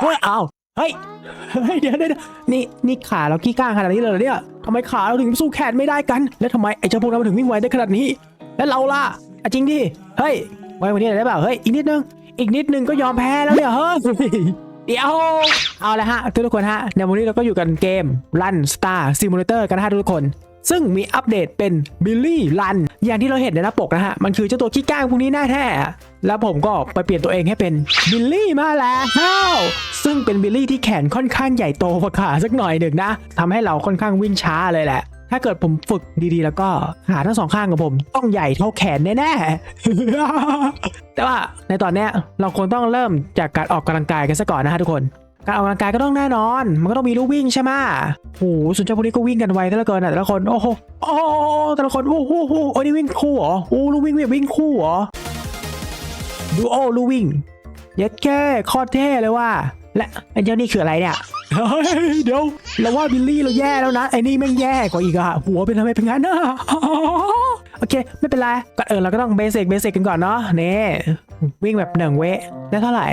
เฮ้ยเอาเฮ้ยเฮ้ยเดี๋ยวเดี๋ยวนี่นี่ขาเราขี้ก้างขนาดนี้เลยเหรอเนี่ยทำไมขาเราถึงสู้แขนไม่ได้กัน แล้วทำไมไอ้เจ้าพวกนั้นมันถึงวิ่งไวได้ขนาดนี้ แล้วเราล่ะจริงดิเฮ้ยไว้วันนี้ได้เปล่าเฮ้ยอีกนิดนึงอีกนิดนึงก็ยอมแพ้แล้วเนี่ยเฮ้ยเดี๋ยวเอาละฮะทุกคนฮะในวันนี้เราก็อยู่กันเกม Run Star Simulator กันนะฮะทุกคน ซึ่งมีอัปเดตเป็น Billy Run อย่างที่เราเห็นในหน้าปกนะฮะ มันคือเจ้าตัวขี้ก้างพวกนี้แน่แท้ แล้วผมก็ไปเปลี่ยนตัวเองให้เป็นบิลลี่มาแล้วซึ่งเป็นบิลลี่ที่แขนค่อนข้างใหญ่โตกว่าขาสักหน่อยหนึ่งนะทำให้เราค่อนข้างวิ่งช้าเลยแหละ ถ้าเกิดผมฝึกดีๆ แล้วก็ขาทั้งสองข้างของผม ต้องใหญ่เท่าแขนแน่ๆแต่ว่าในตอนนี้เราควรต้องเริ่มจากการออกกำลังกายกันซะก่อนนะฮะทุกคน การออกกำลังกายก็ต้องแน่นอน มันก็ต้องมีลู่วิ่งใช่ไหมโอ้โหส่วนเจ้าพวกนี้ก็วิ่งกันไวแต่ละเกินอะแต่ละคน โอ้โห โอ้แต่ละคน โอ้โหโอ้โหโอ้นี่วิ่งคู่เหรอ โอ้ลู่วิ่งแบบวิ่งคู่เหรอ ดูโอ้ลู่วิ่ง เย็ดแค่คตรเท่เลยว่า และไอ้เจ้านี่คืออะไรเนี่ย เฮ้ย เดี๋ยวเราว่าบิลลี่เราแย่แล้วนะ ไอ้นี่แม่งแย่กว่าอีกอะหัวเป็นทำไมเป็นงั้นนะโอเค ไม่เป็นไร ก่อนเออเราก็ต้องเบสิกเบสิกกันก่อนเนาะ นี่ วิ่งแบบหนึ่งเวได้เท่าไหร่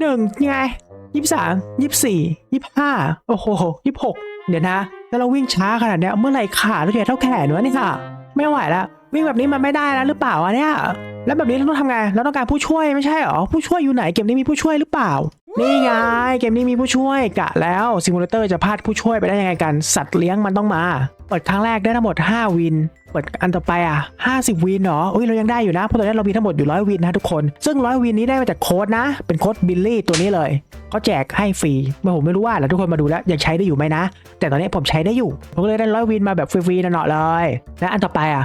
หนึ่งยังไง ยี่สามยี่สี่ยี่ห้าโอ้โหยี่หกเดี๋ยวนะแล้วเราวิ่งช้าขนาดเนี้ยเมื่อไหร่ขาเราจะเท่าแขนวะเนี่ยค่ะไม่ไหวแล้ววิ่งแบบนี้มันไม่ได้แล้วหรือเปล่าวะเนี่ยแล้วแบบนี้เราต้องทำไงเราต้องการผู้ช่วยไม่ใช่หรอผู้ช่วยอยู่ไหนเกมนี้มีผู้ช่วยหรือเปล่า นี่ไงเกมนี้มีผู้ช่วยกะแล้วซิมูเลเตอร์จะพลาดผู้ช่วยไปได้ยังไงกันสัตว์เลี้ยงมันต้องมาเปิดครั้งแรกได้ทั้งหมด 5 วิน เปิดอันต่อไปอะ 50 วินเหรออุ้ยเรายังได้อยู่นะ เพราะตอนนี้เรามีทั้งหมดอยู่100วินนะทุกคน ซึ่ง100วินนี้ได้มาจากโค้ดนะ เป็นโค้ดบิลลี่ตัวนี้เลยเขาแจกให้ฟรีเมื่อผมไม่รู้ว่าแล้วทุกคนมาดูแล้วยังใช้ได้อยู่ไหมนะ แต่ตอนนี้ผมใช้ได้อยู่ ผมก็เลยได้100วินมาแบบฟรีๆนะเนาะเลย และอันต่อไปอะ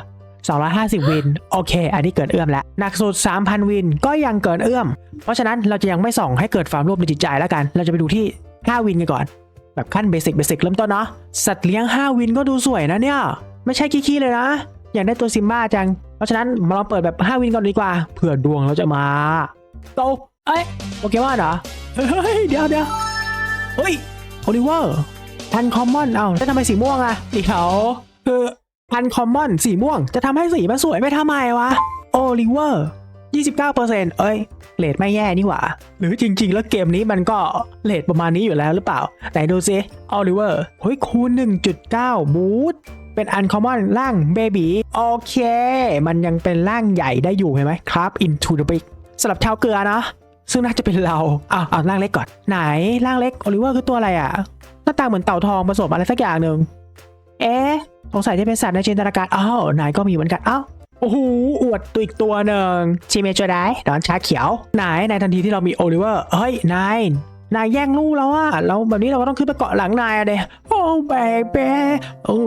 250 วิน โอเค อันนี้เกินเอื้อมแล้ว หนักสุด 3,000 วิน ก็ยังเกินเอื้อม เพราะฉะนั้นเราจะยังไม่ส่องให้เกิดความโลภในจิตใจแล้วกัน เราจะไปดูที่ 5 วินกันก่อน แบบขั้นเบสิกเบสิกเริ่มต้นเนาะ สัตว์เลี้ยง 5 วินก็ดูสวยนะเนี่ย ไม่ใช่ขี้ๆเลยนะ อยากได้ตัวซิมบ้าจัง เพราะฉะนั้นมาลองเปิดแบบ 5 วินก่อนดีกว่า เผื่อดวงเราจะมาโตเอ้ยโปเกมอนเหรอ เฮ้ย เดี๋ยวเดี๋ยวเฮ้ยโอลิเวอร์พันคอมมอน เอ้าแล้วทำไมสีม่วงอะเดี๋ยวคือพันคอมมอนสีม่วง จะทำให้สีมันสวยไม่ทำไมวะโอลิเวอร์29%เอ้ยเลทไม่แย่นี่หว่า หรือจริง ๆ แล้วเกมนี้มันก็เลทประมาณนี้อยู่แล้วหรือเปล่า ไหนดูซิโอลิเวอร์เฮ้ยคูณ1.9 บูท เป็นอันคอมมอนร่างเบบีโอเค มันยังเป็นร่างใหญ่ได้อยู่เห็นไหมครับ into the big สำหรับชาวเกลือนะซึ่งน่าจะเป็นเราอ้าวเอาร่างเล็กก่อน ไหนร่างเล็กโอลิเวอร์คือตัวอะไรอะหน้าตาเหมือนเต่าทองผสมอะไรสักอย่างหนึ่งเอ๊ะสงสัยจะเป็นสัตว์ในจินตนาการอ้าวนายก็มีเหมือนกันอ้าวโอ้โหอวดตัวอีกตัวหนึ่งชิเมโจไดดอนชาเขียวนายในทันทีที่เรามีโอลิเวอร์เฮ้ยนายนายแย่งลูกแล้วอะเราแบบนี้เราก็ต้องขึ้นไปเกาะหลังนายอะเดโอ้แบเบ้โอ้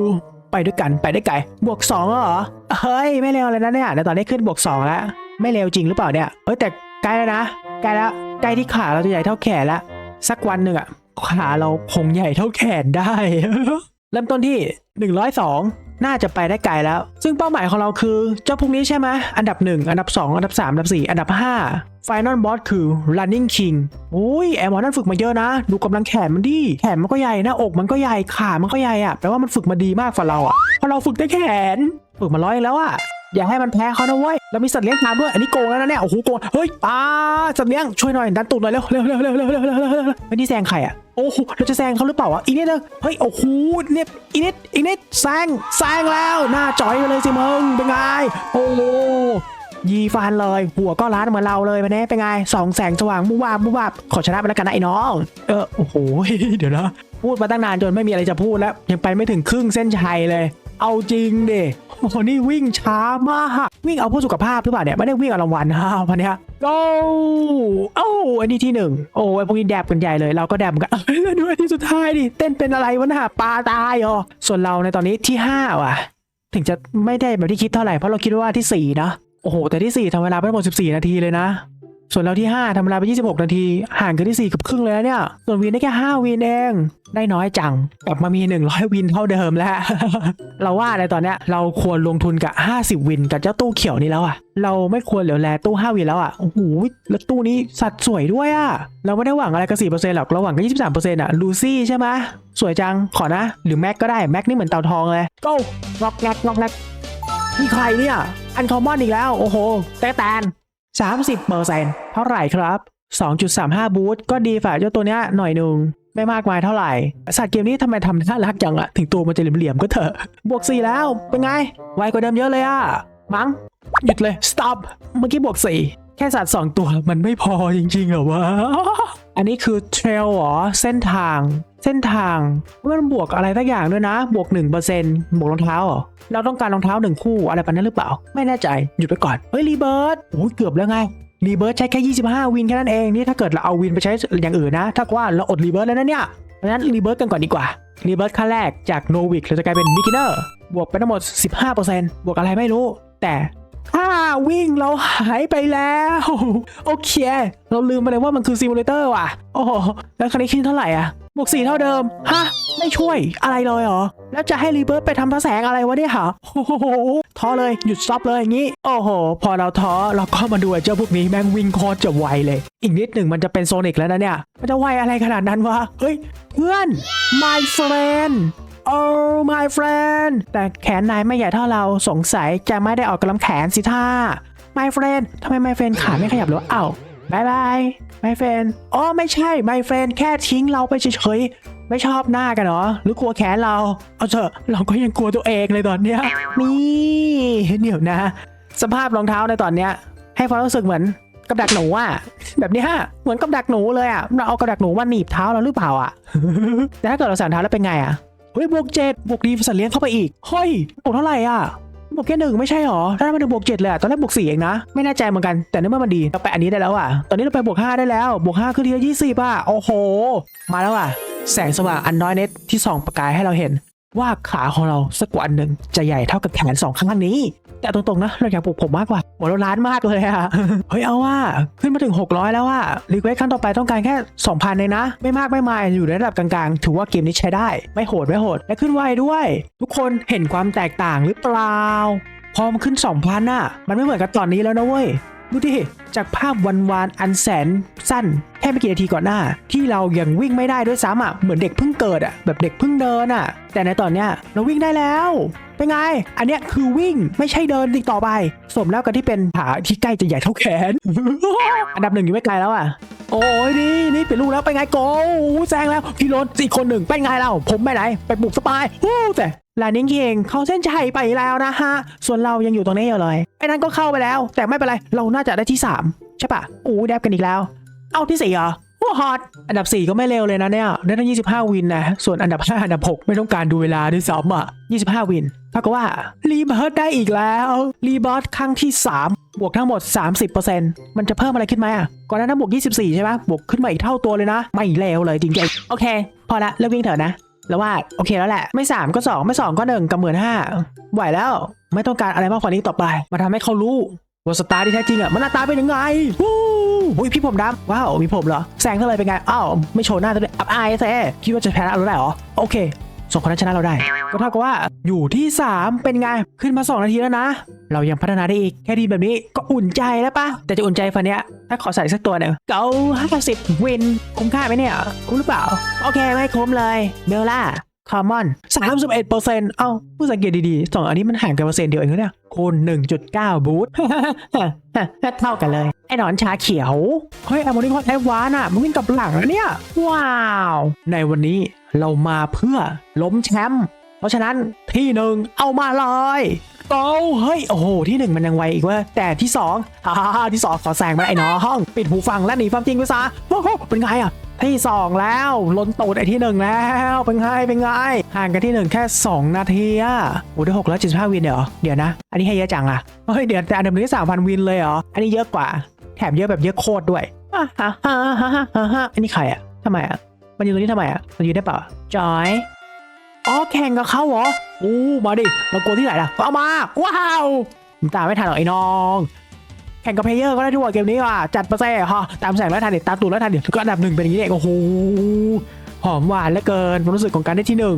ไปด้วยกันไปได้ไกลบวกสองเหรอเฮ้ยไม่เร็วเลยนะเนี่ยแต่ตอนนี้ขึ้นบวกสองแล้วไม่เร็วจริงหรือเปล่าเนี่ยเฮ้ยแต่ใกล้แล้วนะใกล้แล้วใกล้ที่ขาเราจะใหญ่เท่าแขนแล้วสักวันหนึ่งอะขาเราคงใหญ่เท่าแขนได้ เริ่มต้นที่ 102 น่าจะไปได้ไกลแล้ว ซึ่งเป้าหมายของเราคือ เจ้าพวกนี้ใช่ไหมอันดับ 1 อันดับ 2 อันดับ 3 อันดับ 4 อันดับ 5 Final Boss คือ Running King โอ้ยแอมอนนั่นฝึกมาเยอะนะ ดูกำลังแขนมันดีแขนมันก็ใหญ่หน้าอกมันก็ใหญ่ขามันก็ใหญ่อะแปลว่ามันฝึกมาดีมากกว่าเราอะเพราะเราฝึกได้แขน ฝึกมาร้อยแล้วอะ อย่าให้มันแพ้เขานะเว้ยเรามีสัตว์เลี้ยงตามด้วย อันนี้โกงแล้วนะเนี่ย โอ้โหโกง เฮ้ยป้าสัตว์เลี้ยงช่วยหน่อยดันตูดหน่อยเร็วเร็วเร็วเร็วเร็วเร็วเร็วเร็วเร็วไม่นี่แซงใครอะ โอ้โห เราจะแซงเขาหรือเปล่าวะอีนิดเนงเฮ้ย โอ้โหเนี่ยอีนิดอีนิดแซง แซงแล้ว หน้าจอยไปเลยสิมึง เป็นไง โอ้โหยีฟันเลย หัวก็ล้านเหมือนเราเลยมาแน่เป็นไงสองแสงสว่างบุบวาบบุบวาบขอชนะไปแล้วกันนะไอ้น้อง เออ โอ้โห เดี๋ยวนะ พูดมาตั้งนานจนไม่มีอะไรจะพูดแล้ว ยังไปไม่ถึงครึ่งเส้นชัยเลย เอาจริงเดิโอ้โหนี่วิ่งช้ามาก วิ่งเอาเพื่อสุขภาพหรือเปล่าเนี่ย ไม่ได้วิ่งเอารางวัลฮะวันนี้ยโอ้เอ้าอันนี้ที่หนึ่งโอ้ยพวกนี้แดบกันใหญ่เลยเราก็แดบกันเอ้ยแล้วดูอันที่สุดท้ายดิ เต้นเป็นอะไรวะน่ะปลาตายเหรอส่วนเราในตอนนี้ที่ห้าว่ะ ถึงจะไม่ได้แบบที่คิดเท่าไหร่เพราะเราคิดว่าที่สี่นะโอ้โหแต่ที่4ทำเวลาไปทั้งหมด14 นาทีเลยนะ ส่วนเราที่ 5ทำเวลาไป 26 นาที ห่างกันที่ 4 กับครึ่งเลยนะเนี่ย ส่วนวินได้แค่ 5 วินเอง ได้น้อยจัง กลับมามี 100 วินเท่าเดิมแล้ว เราว่าในตอนเนี้ยเราควรลงทุนกับ 50 วินกับเจ้าตู้เขียวนี้แล้วอะเราไม่ควรเหลียวแลตู้ 5 วินแล้วอะโอ้โหแล้วตู้นี้สัดสวยด้วยอะเราไม่ได้หวังอะไรกับ4%หรอกเราหวังกับ23%อะลูซี่ใช่ไหมสวยจังขอนะ หรือแม็กก็ได้แม็กนี่เหมือนเต่าทองเลย go งอกแงกงอกแงกนี่ใครเนี่ยอันคอมมอนอีกแล้วโอ้โหแต่แตน สามสิบเปอร์เซ็นต์เท่าไหร่ครับ 2.35 บูทก็ดีฝ่าเจ้าตัวเนี้ยหน่อยนึงไม่มากมายเท่าไหร่ สัตว์เกมนี้ทำไมทำน่ารักจังอะถึงตัวมันจะเหลี่ยมๆก็เถอะ บวก 4 แล้ว เป็นไง ไวกว่าเดิมเยอะเลยอะมั้งหยุดเลย stop เมื่อกี้บวก 4 แค่สัตว์ 2 ตัวมันไม่พอจริงๆเหรอวะ อันนี้คือเทรลหรอ เส้นทาง เส้นทางมันบวกอะไรสักอย่างด้วยนะ บวก 1%บวกรองเท้าเหรอเราต้องการรองเท้าหนึ่งคู่อะไรแบบนั้นหรือเปล่า ไม่แน่ใจหยุดไปก่อน เฮ้ยรีเบิร์ดโอ้ยเกือบแล้วไงรีเบิร์ดใช้แค่ 25 วินแค่นั้นเองนี่ถ้าเกิดเราเอาวินไปใช้อย่างอื่นนะ ถ้าว่าเราอดรีเบิร์ดแล้วนะเนี่ยเพราะนั้นรีเบิร์ดกันก่อนดีกว่ารีเบิร์ดขั้นแรกจากโนวิกเราจะกลายเป็นบิกิเนอร์บวกไปทั้งหมด 15%บวกอะไรไม่รู้ แต่ถ้าวิ่งเราหายไปแล้ว โอเค เราลืมไปเลยว่ามันคือซิมูเลเตอร์ว่ะโอ้แล้วคันนี้ขึ้นเท่าไหร่อะ บวกสี่เท่าเดิม ฮะ ไม่ช่วยอะไรเลยเหรอ แล้วจะให้รีเบิร์ตไปทำพระแสงอะไรวะเนี่ยฮะโอ้โหท้อเลยหยุดซับเลยอย่างนี้ โอ้โห พอเราท้อเราก็มาดูไอ้เจ้าพวกนี้แม่งวิ่งโคตรจะไวเลย อีกนิดหนึ่งมันจะเป็นโซนิกแล้วนะเนี่ย มันจะไวอะไรขนาดนั้นวะ เฮ้ย เพื่อน my friend oh my friend แต่แขนนายไม่ใหญ่เท่าเราสงสัยจะไม่ได้ออกกำลังแขนสิท่า my friend ทำไม my friend ขาไม่ขยับเลยวะอ้าวบายบาย my friend อ๋อไม่ใช่ my friend แค่ทิ้งเราไปเฉยๆ ไม่ชอบหน้ากันเหรอ หรือกลัวแขนเรา เอาเถอะเราก็ยังกลัวตัวเองเลยตอนเนี้ยนี่เดี๋ยวนะ สภาพรองเท้าในตอนเนี้ย ให้ความรู้สึกเหมือนกับดักหนูอะแบบนี้ยเหมือนกับดักหนูเลยอะเราเอากับดักหนูมาหนีบเท้าเราหรือเปล่าอะแต่ถ้าเกิดเราใส่รองเท้าแล้วเป็นไงอะเฮ้ยบวกเจ็ดบวกดีสัตว์เลี้ยงเข้าไปอีกเฮ้ยบวกเท่าไหร่อะ บวกแค่หนึ่งไม่ใช่หรอถ้ามันถึงบวกเจ็ดเลยตอนแรกบวกสี่เองนะ ไม่แน่ใจเหมือนกันแต่ในเมื่อมันดีเราไปอันนี้ได้แล้วอะตอนนี้เราไปบวกห้าได้แล้วบวกห้าคือทีละยี่สิบอะโอ้โห มาแล้วอะ แสงสว่างอันน้อยเน็ตที่ส่องประกายให้เราเห็นว่าขาของเราสักวันหนึ่งจะใหญ่เท่ากับแขนสองข้างนี้ แต่ตรงๆนะเราอยากปลุกผมมากกว่าหมดราล้านมากเลยอะเฮ้ยเอาว่าขึ้นมาถึง 600 แล้วว่ารีเควสขั้นต่อไปต้องการแค่ 2,000 เลยนะ ไม่มากไม่มายอยู่ในระดับกลางๆ ถือว่าเกมนี้ใช้ได้ ไม่โหดไม่โหด และขึ้นไวด้วย ทุกคนเห็นความแตกต่างหรือเปล่า พอมขึ้น 2,000น่ะ มันไม่เหมือนกับตอนนี้แล้วนะเว้ย ดูดิจากภาพวันวานๆอันแสนสั้นแค่ไม่กี่นาทีก่อนหน้า ที่เรายังวิ่งไม่ได้ด้วยซ้ำอะเหมือนเด็กเพิ่งเกิดอะแบบเด็กเพิ่งเดินอะ แต่ในตอนเนี้ยเราวิ่งได้แล้วเป็นไง อันเนี้ยคือวิ่งไม่ใช่เดินอีกต่อไป สมแล้วกับที่เป็นขาที่ใกล้จะใหญ่เท่าแขน อันดับหนึ่งอยู่ไม่ไกลแล้วอะ โอ้ยนี่นี่เป็นลูกแล้วไปไงโกอู้แซงแล้วพี่รถสี่คนหนึ่งเป็นไงเราผมไปไหน ไปปลุกสปายฮู้แต่ลานิงเองเขาเส้นชัยไปแล้วนะฮะ ส่วนเรายังอยู่ตรงนี้อยู่เลยไอ้นั้นก็เข้าไปแล้ว แต่ไม่เป็นไร เราน่าจะได้ที่ 3 ใช่ปะอู้แดบกันอีกแล้ว เอาที่สี่เหรอว้าฮอตอันดับ 4 ก็ไม่เร็วเลยนะเนี่ยได้ตั้ง 25 วินนะ ส่วนอันดับ 5 อันดับ 6 ไม่ต้องการดูเวลาด้วยซ้ำอะ 25 วินเท่ากับว่า รีเบิร์ตได้อีกแล้ว รีเบิร์ตครั้งที่ 3 บวกทั้งหมด 30%มันจะเพิ่มอะไรขึ้นไหมอะ ก่อนหน้านั้นบวก 24 ใช่ไหมบวกขึ้นมาอีกเท่าตัวเลยนะ ไม่เลวเลยจริงๆ โอเค พอละเลิกวิ่งเถอะนะ แล้วว่าโอเคแล้วแหละ ไม่ 3 ก็ 2 ไม่ 2 ก็ 1กับหมื่นห้าไหวแล้ว ไม่ต้องการอะไรมากกว่านี้ต่อไป มาทำให้เขารู้ ว่าสตาร์ที่แท้จริงอะมันหน้าตาเป็นยังไงวู้อุ้ยพี่ผมดำว้าวมีผมเหรอแซงเท่าไรเป็นไงอ้าวไม่โชว์หน้าตัวเลยอับอายแซ่คิดว่าจะแพ้เราได้เหรอโอเคสองคนนั้นชนะเราได้ ก็เท่ากับว่าอยู่ที่ 3 เป็นไง ขึ้นมา 2 นาทีแล้วนะ เรายังพัฒนาได้อีก แค่ดีแบบนี้ก็อุ่นใจแล้วปะแต่จะอุ่นใจฟันเนี้ย ถ้าขอใส่สักตัวหนึ่งเก้าห้าสิบวิน คุ้มค่าไหมเนี่ย คุ้มหรือเปล่า โอเค ไม่คุ้มเลยเบลล่า คอมมอนสามสิบเอ็ดเปอร์เซ็นต์เอ้าผู้สังเกตดีๆสองอันนี้มันห่างกันเปอร์เซ็นต์เดียวเองนะเนี่ยคูณหนึ่งจุดเก้าบูทเท่ากันเลย ไอ้หนอนชาเขียว เฮ้ยแอมโมนิคอนแอดวานอะมันวิ่งกับหลังแล้วเนี่ย ว้าว ในวันนี้เรามาเพื่อล้มแชมป์เพราะฉะนั้นที่หนึ่งเอามาเลยโอ้เฮ้ย โอ้โห ที่หนึ่งมันยังไวอีกเว่าแต่ที่สองฮ่าฮ่าที่สองขอแซงมาไอ้น้องห้อง ปิดหูฟังและหนีความจริงไปซะโอ้โหเป็นไงอะ ที่สองแล้วล้นตูดไอ้ที่หนึ่งแล้วเป็นไงเป็นไงห่างกันที่หนึ่งแค่ 2 นาทีอะโอ้ได้หกร้อยเจ็ดสิบห้าวินเดี๋ยวเดี๋ยวนะ อันนี้ให้เยอะจังอะเฮ้ยเดี๋ยวแต่อันดับหนึ่งที่สามพันวินเลยเหรออันนี้เยอะกว่า แถมเยอะแบบเยอะโคตรด้วยอะฮ่าฮ่าฮ่าฮ่าฮ่าฮ่าอันนี้ใครอะทำไมอะมันยืนตรงนี้ทำไมอะมันยืนได้เปล่าจอยอ๋อแข่งกับเขาเหรอโอ้มาดิเรากลัวที่ไหนล่ะเอามาว้าวตาไม่ทันหรอกไอ้น้อง ข่งกับเพลเยอร์ก็ได้ทั่วเกมนี้ว่ะจัดประเซ่ฮะตามแสงแล้วทันเด็ดตามตูดแล้วทันเด็ดก็อันดับหนึ่งเป็นอย่างนี้เองโอ้โหหอมหวานเหลือเกินความรู้สึกของการได้ที่หนึ่ง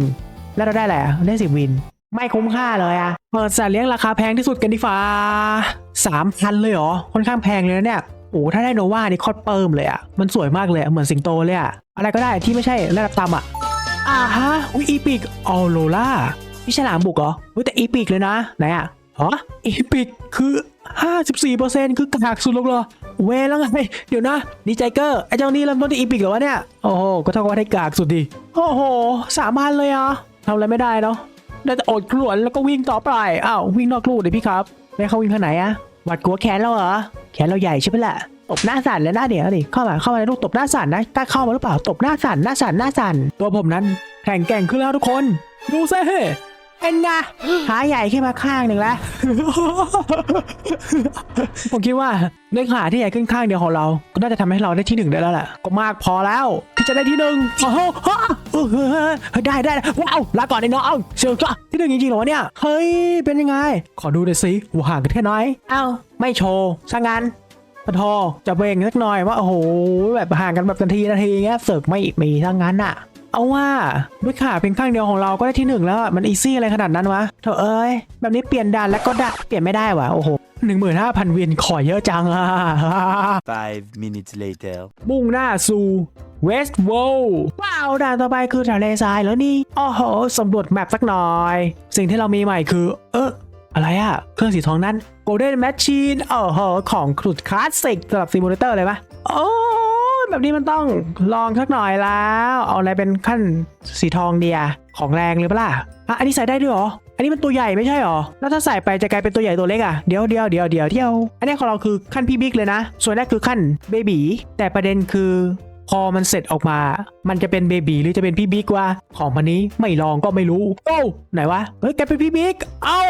แล้วเราได้แหละได้สิบวิน ไม่คุ้มค่าเลยอะเปิดสัตว์เลี้ยงราคาแพงที่สุดกันดีฟ้าสามพันเลยเหรอค่อนข้างแพงเลยนะเนี่ยโอ้ถ้าได้โนวานี่คตรเปิมเลยอะมันสวยมากเลยเหมือนสิงโตเลยอะอะไรก็ได้ที่ไม่ใช่ระดับต่ำอะอ่าฮะอุ้ยอีพิกออโรล่าพี่ฉลามบุกเหรออุ้ยแต่อีพิกเลยนะไหนอะ ฮะอีพิกคือ 54%คือกากสุดล้วเหรอ เวแล้วไง เดี๋ยวนะ ดีใจเกอร์ไอ้เจ้านี่เริ่มต้นที่อีพิกเหรอวะเนี่ย โอ้โห ก็เท่ากับว่าได้กากสุดดีโอ้โห สามพันเลยอะทำอะไรไม่ได้เนาะได้แต่อดกลวนแล้วก็วิ่งต่อไป อ้าววิ่งนอกลู่เลยพี่ครับแล้เขาวิ่งทางไหนอะหวัดกลัวแขนเราเหรอ แขนเราใหญ่ใช่ไหมล่ะ ตบหน้าสั่นเลยหน้าเดี๋ยวดิเข้ามาเข้ามาในลูกตบหน้าสั่นนะกล้าเข้ามาหรือเปล่า ตบหน้าสั่นหน้าสั่นหน้าสั่นตัวผมนั้นแข็งแกร่งขึ้นแล้วทุกคน ดูซิเป็นไงขาใหญ่ขึ้นมาข้างหนึ่งแล้ว ผมคิดว่าเนื้อขาที่ใหญ่ขึ้นข้างเดียวของเรา ก็น่าจะทำให้เราได้ที่หนึ่งได้แล้วแหละก็มากพอแล้วที่จะได้ที่หนึ่งโอ้โหเออเฮ้ยได้ได้ว้าวลาก่อนไอ้น้องเชียวก็ที่หนึ่งจริงๆเหรอวะเนี่ยเฮ้ยเป็นยังไง ขอดูหน่อยสิว่าห่างกันแค่ไหนเอ้าไม่โชว์ช่างงานปะทอจะเบ่งสักหน่อยว่าโอ้โหแบบห่างกันแบบนาทีนาทีเงี้ยเสิร์ฟไม่มีทั้งนั้นอะ เอาว่าด้วยขาเพียงข้างเดียวของเราก็ได้ที่หนึ่งแล้วอะมันอีซี่อะไรขนาดนั้นวะเธอเอ้ยแบบนี้เปลี่ยนด่านแล้วก็ด่านเปลี่ยนไม่ได้วะโอ้โหหนึ่งหมื่นห้าพันเวียนขอเยอะจังอะ Five minutes later. มุ่งหน้าสู่เวสต์ w วลว้าวด่านต่อไปคือทะเลทรายแล้วนี่โอ้โหสำรวจแมปสักหน่อย สิ่งที่เรามีใหม่คือ เอออะไรอะเครื่องสีทองนั้น Golden Machine โอ้โหของครุดคลาสสิกสำหรับซิมูเลเตอร์เลยปะโอ้ย แบบนี้มันต้องลองสักหน่อยแล้ว เอาอะไรเป็นขั้นสีทองเดียของแรงเลยปล่ะอะอันนี้ใส่ได้ด้วยหรอ อันนี้มันตัวใหญ่ไม่ใช่หรอ แล้วถ้าใส่ไปจะกลายเป็นตัวใหญ่ตัวเล็กอะ เดี๋ยวเดียวเดียวเดียวเดี๋ยว อันนี้ของเราคือขั้นพี่บิ๊กเลยนะ ส่วนแรกคือขั้นเบบีแต่ประเด็นคือพอมันเสร็จออกมา มันจะเป็นเบบีหรือจะเป็นพี่บิ๊กวะ ของพันนี้ไม่ลองก็ไม่รู้โอ้าไหนวะ เฮ้ยแกเป็นพี่บิ๊ก เอ้า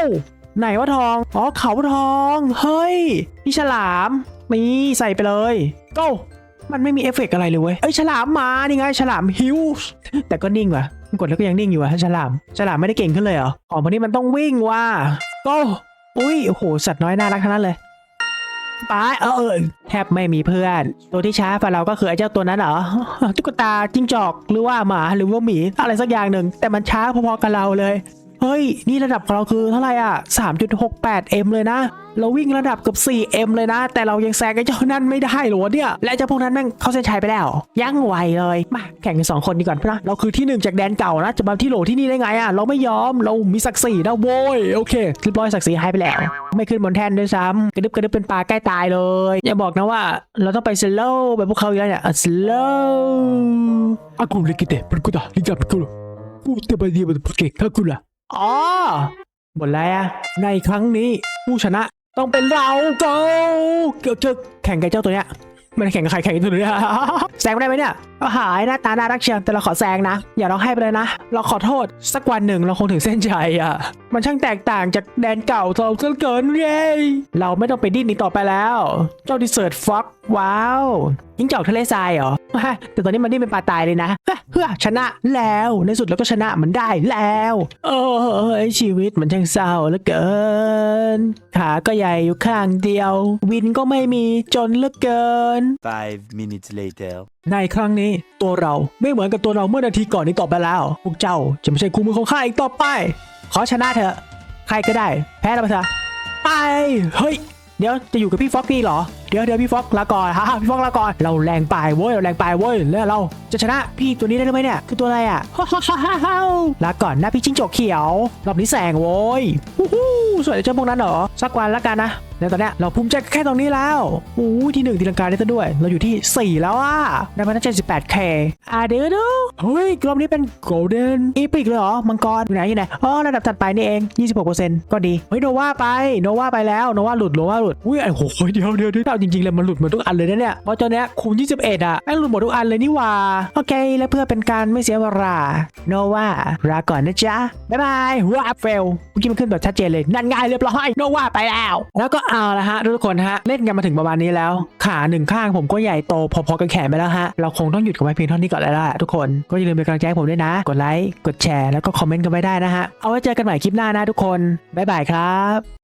ไหนวะทอง อ๋อเขาทอง เฮ้ย พี่ฉลาม นี่ใส่ไปเลยโก้ มันไม่มีเอฟเฟกต์อะไรเลยเว้ย เอ้ยฉลามมานี่ไงฉลามฮิวส์แต่ก็นิ่งว่ะกดแล้วก็ยังนิ่งอยู่ว่ะฉลาม ฉลามไม่ได้เก่งขึ้นเลยเหรอ ของพันนี้มันต้องวิ่งว่ะโก้อุ้ยโอ้โหสัตว์น้อยน่ารักทั้งนั้นเลยไปเออเออแทบไม่มีเพื่อน ตัวที่ช้ากว่าเราก็คือไอ้เจ้าตัวนั้นเหรอตุ๊กตาจิ้งจอกหรือว่าหมาหรือว่าหมีอะไรสักอย่างหนึ่งแต่มันช้าพอๆกับเราเลย เฮ้ย นี่ระดับของเราคือเท่าไหร่อะ 3.68m เลยนะ เราวิ่งระดับเกือบ 4m เลยนะ แต่เรายังแซงไอ้เจ้านั่นไม่ได้หรอเนี่ย และเจ้าพวกนั้นแม่งเข้าเส้นชัยไปแล้ว ยังไหวเลย มาแข่งกันสองคนดีก่อนนะ เราคือที่หนึ่งจากแดนเก่านะ จะมาที่โหลที่นี่ได้ไงอะ เราไม่ยอม เรามีศักดิ์ศรีนะโว้ย โอเคเรียบร้อยศักดิ์ศรีหายไปแล้ว ไม่ขึ้นบนแท่นด้วยซ้ำกระดึบกระดึบเป็นปลาใกล้ตายเลย อย่าบอกนะว่าเราต้องไปสโลว์แบบพวกเขาอีกแล้วเนี่ยสโลว์อากูเลยกิเตะปรกุดาลิจับกูกูเตปดีบะปเกคากุละ อ๋อหมดแล้ว ในครั้งนี้ผู้ชนะต้องเป็นเราโกเกี่ยวจะแข่งกับเจ้าตัวเนี้ย มันแข่งกับใครแข่งกับตัวเนี้ยแซงไม่ได้ไหมเนี่ย ก็หายหน้าตาน่ารักเชียวแต่เราขอแซงนะ อย่าร้องไห้ไปเลยนะ เราขอโทษสักวันหนึ่งเราคงถึงเส้นชัยอะ มันช่างแตกต่างจากแดนเก่าเราเหลือเกินเย้เราไม่ต้องไปดิ้นอีกต่อไปแล้ว เจ้าดิเซิร์ตฟ็อกว้าวยิงจอกทะเลทรายเหรอแต่ตอนนี้มันดิ้นเป็นปลาตายเลยนะเพื่อชนะแล้วในสุดเราก็ชนะมันได้แล้วโอ้ยชีวิตมันช่างเศร้าเหลือเกิน ขาก็ใหญ่อยู่ข้างเดียว วินก็ไม่มีจนเหลือเกิน Five minutes later. ในครั้งนี้ตัวเราไม่เหมือนกับตัวเราเมื่อนาทีก่อนนี้ต่อไปแล้ว พวกเจ้าจะไม่ใช่คู่มือของข้าอีกต่อไป ขอชนะเถอะ ใครก็ได้ แพ้เราไปเถอะไปเฮ้ย เดี๋ยวจะอยู่กับพี่ฟ็อกกี้เหรอ เดี๋ยวเดี๋ยวพี่ฟอกลาก่อนฮ่าพี่ฟอกลาก่อนเราแรงไปเว้ยเราแรงไปเว้ยแล้วเราจะชนะพี่ตัวนี้ได้หรือไม่เนี่ยคือตัวอะไรอะฮ่าฮ่าฮ่าฮ่าลาก่อนนะพี่จิ้งจกเขียวรอบนี้แสงโว้ยฮู้สวยเจ้าพวกนั้นเหรอสักวันละกันนะแล้วตอนเนี้ยเราภูมิใจแค่ตรงนี้แล้วโอ้ที่หนึ่งตีลังกาได้ซะด้วย เราอยู่ที่ 4 แล้วอะได้มาตั้ง78 k อะเดี๋ยวดูเฮ้ยรอบนี้เป็น golden epic เลยเหรอ มังกรอยู่ไหนอยู่ไหนอ๋อระดับถัดไปนี่เอง 26%ก็ดี เฮ้ยโนวาไปโนวาไปแล้วโนวาหลุดโนวาหลุดอุ้ยไอ้โหเดี๋ยวเดี๋ยวเดี๋ยวจริงๆเลยมันหลุดหมดทุกอันเลยนะเนี่ยเพราะตอนเนี้ยคูณ21อะแม่งหลุดหมดทุกอันเลยนี่หว่าโอเค และเพื่อเป็นการไม่เสียเวลาโนวาลาก่อนนะจ๊ะบ๊ายบายว้าเฟลเมื่อกี้มันขึ้นแบบชัดเจนเลยนั่นไงเรียบร้อยโนวาไปแล้ว แล้วก็เอาละฮะทุกคนฮะเล่นกันมาถึงประมาณนี้แล้ว ขาหนึ่งข้างผมก็ใหญ่โตพอๆกับแขนไปแล้วฮะเราคงต้องหยุดกันไว้เพียงเท่านี้ก่อนแล้วล่ะทุกคนก็อย่าลืมเป็นกำลังใจให้ผมด้วยนะ กดไลค์กดแชร์แล้วก็คอมเมนต์กันไว้ได้นะฮะเอาไว้เจอกันใหม่คลิปหน้านะทุกคนบ๊ายบายครับ